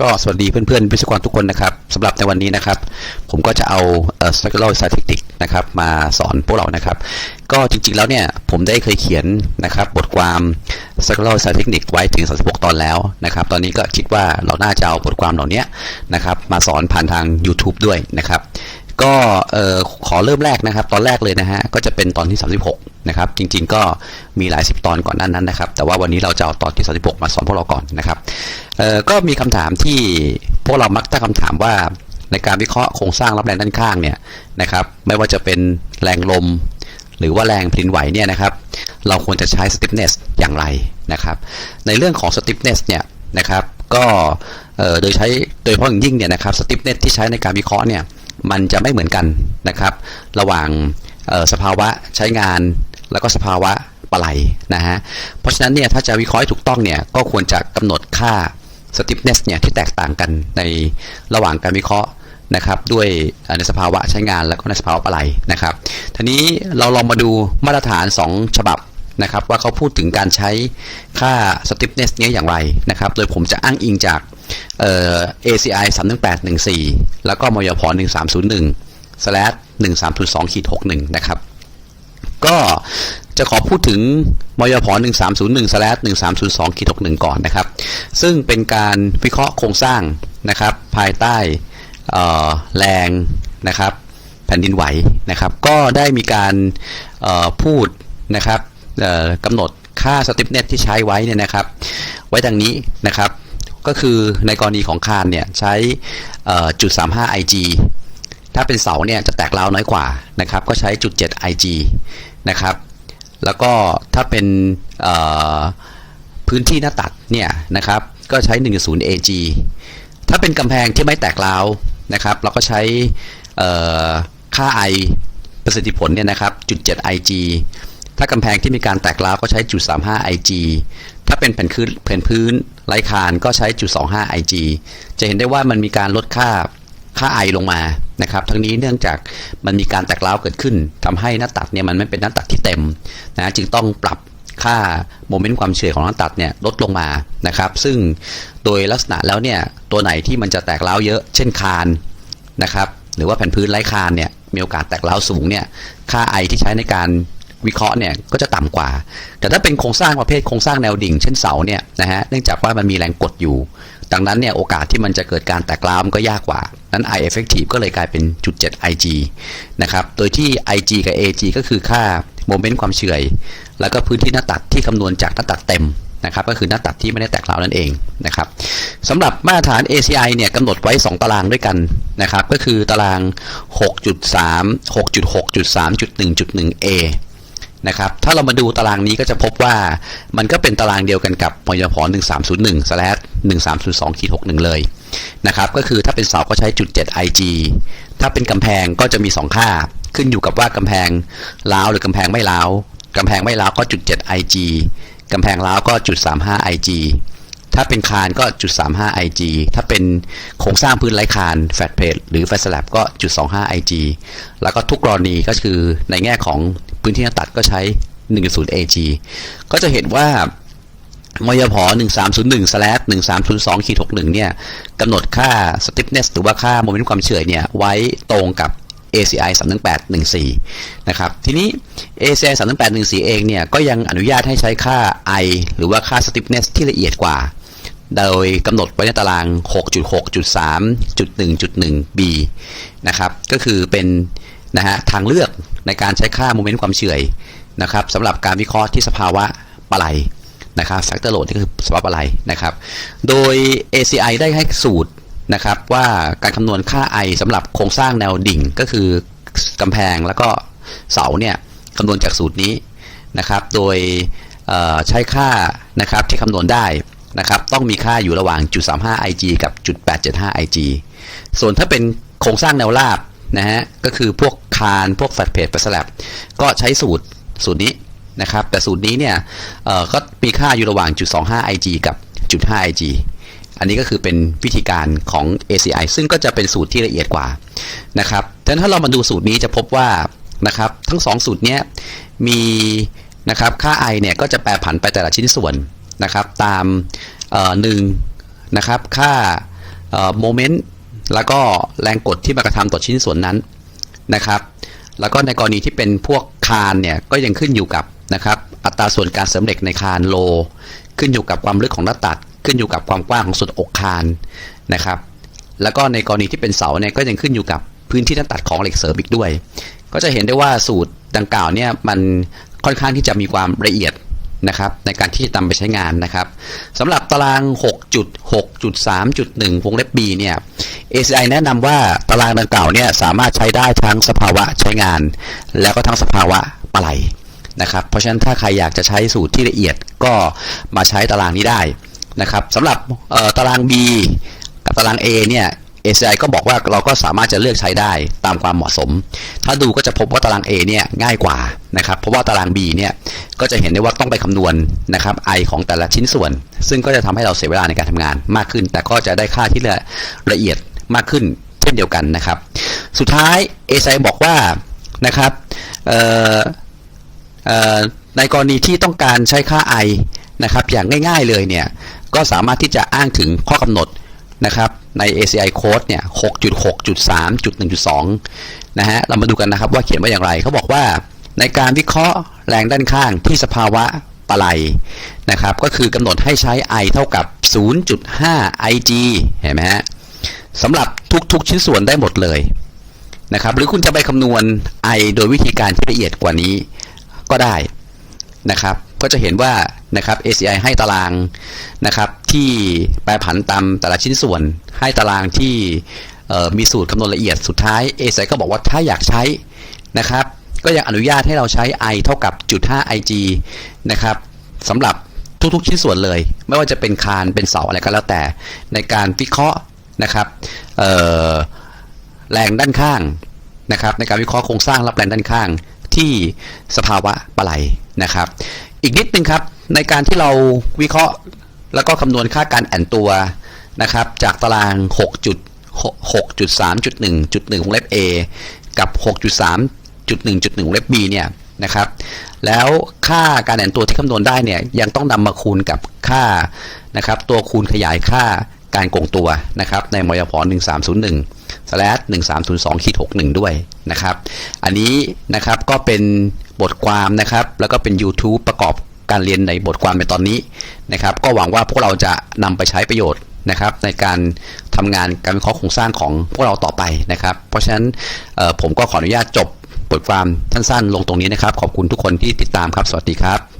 ก็สวัสดีเพื่อนๆวิศวกรทุกคนนะครับสำหรับในวันนี้นะครับ ผมก็จะเอาเอ่อ structural statistics นะครับมาสอนพวกเรานะครับ ก็จริงๆแล้วเนี่ยผมได้เคยเขียนนะครับบทความ structural statistics ไว้ถึง 36 ตอนแล้วนะครับ ตอนนี้ก็คิดว่าเราน่าจะเอาบทความเหล่านี้นะครับมาสอนผ่านทาง YouTube ด้วยนะครับ ก็เออขอเริ่มแรกนะครับ ตอนแรกเลยนะฮะก็จะเป็นตอนที่ 36 นะครับ จริง ๆ ก็มีหลายสิบตอนก่อนหนั้นนั้นนะครับ แต่ว่าวันนี้เราจะเอาตอนที่ 36 มาสอนพวกเราก่อนนะครับเออก็มีคำถามที่พวกเรามักตั้งคำถามว่าในการวิเคราะห์โครงสร้างรับแรงด้านข้างเนี่ยนะครับ ไม่ว่าจะเป็นแรงลม หรือว่าแรงแผ่นดินไหวเนี่ยนะครับ เราควรจะใช้ stiffness อย่างไรนะครับ ในเรื่องของ stiffness เนี่ยนะครับ ก็โดยใช้โดยเฉพาะอย่างยิ่งเนี่ยนะครับ stiffness ที่ใช้ในการวิเคราะห์เนี่ย มันจะไม่เหมือนกันนะครับ ระหว่างสภาวะใช้งานแล้วก็สภาวะปะไหลนะฮะ เพราะฉะนั้นเนี่ยถ้าจะวิเคราะห์ถูกต้องเนี่ยก็ควรจะกำหนดค่า stiffness เนี่ยที่แตกต่างกันในระหว่างการวิเคราะห์นะครับด้วยในสภาวะใช้งานแล้วก็ในสภาวะปะไหลนะครับทีนี้เราลองมาดูมาตรฐาน 2 ฉบับนะครับว่าเขาพูดถึงการใช้ค่า stiffness เนี้ยอย่างไรนะครับ โดยผมจะอ้างอิงจาก เอ่อ ACI 31814 แล้วก็มยพ1301 slash 1302ขีด61 นะครับ ก็จะขอพูดถึงมยพ1301 slash 1302ขีด61 ก่อนนะครับ ซึ่งเป็นการวิเคราะห์โครงสร้างนะครับ ภายใต้อ่อแรงนะครับ แผ่นดินไหวนะครับ ก็ได้มีการเอ่อพูดนะครับเอ่อกำหนดค่าสติปเน็ตที่ใช้ไว้เนี่ยนะครับ ไว้ดังนี้นะครับ ก็คือในกรณีของคานเนี่ยใช้เอ่อจุด35 IG ถ้าเป็นเสาเนี่ยจะแตกราวน้อยกว่านะครับ ก็ใช้จุด7 IG นะครับ แล้วก็ถ้าเป็นพื้นที่หน้าตัดเนี่ยนะครับก็ใช้ 1.0 AG ถ้าเป็นกำแพงที่ไม่แตกราวนะครับ เราก็ใช้ค่า I ประสิทธิผลเนี่ยนะครับจุด7 IG ถ้ากำแพงที่มีการแตกร้าวก็ใช้จุด35 IG ถ้าเป็นแผ่นพื้นแผ่นพื้นไร้คานก็ใช้จุด25 IG จะเห็นได้ว่ามันมีการลดค่าค่า I ลงมานะครับ ทั้งนี้เนื่องจากมันมีการแตกร้าวเกิดขึ้นทำให้หน้าตัดเนี่ยมันไม่เป็นหน้าตัดที่เต็มนะจึงต้องปรับค่าโมเมนต์ความเฉื่อยของหน้าตัดเนี่ยลดลงมานะครับ ซึ่งโดยลักษณะแล้วเนี่ยตัวไหนที่มันจะแตกร้าวเยอะ เช่นคานนะครับ หรือว่าแผ่นพื้นไร้คานเนี่ยมีโอกาสแตกร้าวสูงเนี่ยค่า I ที่ใช้ในการ วิเคราะห์เนี่ยก็จะต่ำกว่า แต่ถ้าเป็นโครงสร้างประเภทโครงสร้างแนวดิ่งเช่นเสาเนี่ยนะฮะเนื่องจากว่ามันมีแรงกดอยู่ ดังนั้นเนี่ยโอกาสที่มันจะเกิดการแตกร้าวมันก็ยากกว่า นั้น I effective ก็เลยกลายเป็นจุด7 IG นะครับ โดยที่ IG กับ AG ก็คือค่าโมเมนต์ความเฉื่อย แล้วก็พื้นที่หน้าตัดที่คำนวณจากหน้าตัดเต็มนะครับก็คือหน้าตัดที่ไม่ได้แตกร้าวนั่นเองนะครับสำหรับมาตรฐาน ACI เนี่ยกำหนดไว้ 2 ตารางด้วยกันนะครับก็คือตาราง 6.3 6.6.3.1.1A นะครับถ้าเรามาดูตารางนี้ก็จะพบว่ามันก็เป็นตารางเดียวกันกับมยพ1301 slash 1302ขีด61เลยนะครับก็คือถ้าเป็นเสาก็ใช้จุด7 IG ถ้าเป็นกำแพงก็จะมี 2 ค่า ขึ้นอยู่กับว่ากำแพงล้าวหรือกำแพงไม่ล้าวกำแพงไม่ล้าวก็จุด7 IG กำแพงล้าวก็จุด35 IG ถ้าเป็นคานก็จุด35 IG ถ้าเป็นโครงสร้างพื้นไร้คานแฟตเพลหรือแฟตสลับก็จุด25 IG แล้วก็ทุกกรณีก็คือในแง่ของ พื้นที่หน้าตัดก็ใช้ 1.0 AG ก็จะเห็นว่ามยพ1301 slash 1302ขีด61เนี่ยกำหนดค่า stiffness หรือว่าค่าโมเมนต์ความเฉื่อยเนี่ยไว้ตรงกับ ACI 31814 นะครับ ทีนี้ ACI 31814 เองเนี่ย ก็ยังอนุญาตให้ใช้ค่า I หรือว่าค่า stiffness ที่ละเอียดกว่า โดยกำหนดไว้ในตาราง 6.6.3.1.1b นะครับ ก็คือเป็นนะฮะทางเลือก ในการใช้ค่าโมเมนต์ความเฉื่อยนะครับสำหรับการวิเคราะห์ที่สภาวะปะไหลนะครับ factor load ที่คือสภาวะปะไหลนะครับ โดย ACI ได้ให้สูตรนะครับว่าการคำนวณค่า I สำหรับโครงสร้างแนวดิ่งก็คือกำแพงแล้วก็เสาเนี่ยคำนวณจากสูตรนี้นะครับ โดยใช้ค่านะครับที่คำนวณได้นะครับต้องมีค่าอยู่ระหว่างจุด35 IG กับจุด875 IG ส่วนถ้าเป็นโครงสร้างแนวราบ นะฮะก็คือพวกคานพวกแฟลตเพจแฟตสลับก็ใช้สูตรสูตรนี้นะครับ แต่สูตรนี้เนี่ยก็มีค่าอยู่ระหว่างจุด25 IG กับจุด5 IG อันนี้ก็คือเป็นวิธีการของ ACI ซึ่งก็จะเป็นสูตรที่ละเอียดกว่านะครับแต่ถ้าเรามาดูสูตรนี้จะพบว่านะครับทั้ง 2 สูตรเนี้ยมีนะครับค่า I เนี่ยก็จะแปรผันไปแต่ละชิ้นส่วนนะครับ ตามหนึ่งนะครับค่าโมเมนต์ แล้วก็แรงกดที่มากระทำต่อชิ้นส่วนนั้นนะครับ แล้วก็ในกรณีที่เป็นพวกคานเนี่ยก็ยังขึ้นอยู่กับนะครับอัตราส่วนการเสริมเหล็กในคานโล ขึ้นอยู่กับความลึกของหน้าตัด ขึ้นอยู่กับความกว้างของส่วนอกคานนะครับ แล้วก็ในกรณีที่เป็นเสาเนี่ยก็ยังขึ้นอยู่กับพื้นที่หน้าตัดของเหล็กเสริมอีกด้วย ก็จะเห็นได้ว่าสูตรดังกล่าวเนี่ยมันค่อนข้างที่จะมีความละเอียดนะครับในการที่จะนำไปใช้งานนะครับสำหรับตาราง 6.6.3.1วงเล็บ B เนี่ย ACI แนะนำว่าตารางดังกล่าวเนี่ยสามารถใช้ได้ทั้งสภาวะใช้งาน แล้วก็ทั้งสภาวะปะไหลนะครับ เพราะฉะนั้นถ้าใครอยากจะใช้สูตรที่ละเอียดก็มาใช้ตารางนี้ได้นะครับสำหรับตาราง B กับตาราง A เนี่ย ACI ก็บอกว่าเราก็สามารถจะเลือกใช้ได้ตามความเหมาะสม ถ้าดูก็จะพบว่าตาราง A เนี่ยง่ายกว่านะครับ เพราะว่าตาราง B เนี่ยก็จะเห็นได้ว่าต้องไปคำนวณนะครับ I ของแต่ละชิ้นส่วน ซึ่งก็จะทำให้เราเสียเวลาในการทำงานมากขึ้น แต่ก็จะได้ค่าที่ละละเอียด มากขึ้นเช่นเดียวกันนะครับ สุดท้าย ACI บอกว่านะครับในกรณีที่ต้องการใช้ค่า I นะครับอย่างง่ายๆเลยเนี่ยก็สามารถที่จะอ้างถึงข้อกำหนดนะครับใน ACI code เนี่ย 6.6.3.1.2 นะฮะ เรามาดูกันนะครับว่าเขียนว่าอย่างไร เขาบอกว่าในการวิเคราะห์แรงด้านข้างที่สภาวะปะไหลนะครับ ก็คือกำหนดให้ใช้ I เท่ากับ 0.5 IG เห็นไหมฮะ สำหรับทุกๆชิ้นส่วนได้หมดเลยนะครับหรือคุณจะไปคำนวณ I โดยวิธีการที่ละเอียดกว่านี้ก็ได้นะครับ ก็จะเห็นว่านะครับ ACI ให้ตารางนะครับที่แปรผันตามแต่ละชิ้นส่วน ให้ตารางที่มีสูตรคำนวณละเอียดสุดท้าย ACI ก็บอกว่าถ้าอยากใช้นะครับ ก็ยังอนุญาตให้เราใช้ i เท่ากับจุด5 ig นะครับสำหรับทุกๆชิ้นส่วนเลย ไม่ว่าจะเป็นคานเป็นเสาอะไรก็แล้วแต่ ในการวิเคราะห์ นะครับแรงด้านข้างนะครับในการวิเคราะห์โครงสร้างรับแรงด้านข้างที่สภาวะปะไหลนะครับ อีกนิดนึงครับในการที่เราวิเคราะห์แล้วก็คำนวณค่าการแอนตัวนะครับจากตาราง 6.6.3.1.1วงเล็บ A กับ 6.3.1.1วงเล็บ B เนี่ยนะครับแล้วค่าการแอนตัวที่คำนวณได้เนี่ยยังต้องนำมาคูณกับค่านะครับตัวคูณขยายค่า การโกงตัวนะครับในมยพ1301 slash 1302ขีด61 ด้วยนะครับ อันนี้นะครับก็เป็นบทความนะครับ แล้วก็เป็น YouTube ประกอบการเรียนในบทความในตอนนี้นะครับ ก็หวังว่าพวกเราจะนำไปใช้ประโยชน์นะครับ ในการทำงานการวิเคราะห์โครงสร้างของพวกเราต่อไปนะครับ เพราะฉะนั้นผมก็ขออนุญาตจบบทความสั้นๆลงตรงนี้นะครับ ขอบคุณทุกคนที่ติดตามครับ สวัสดีครับ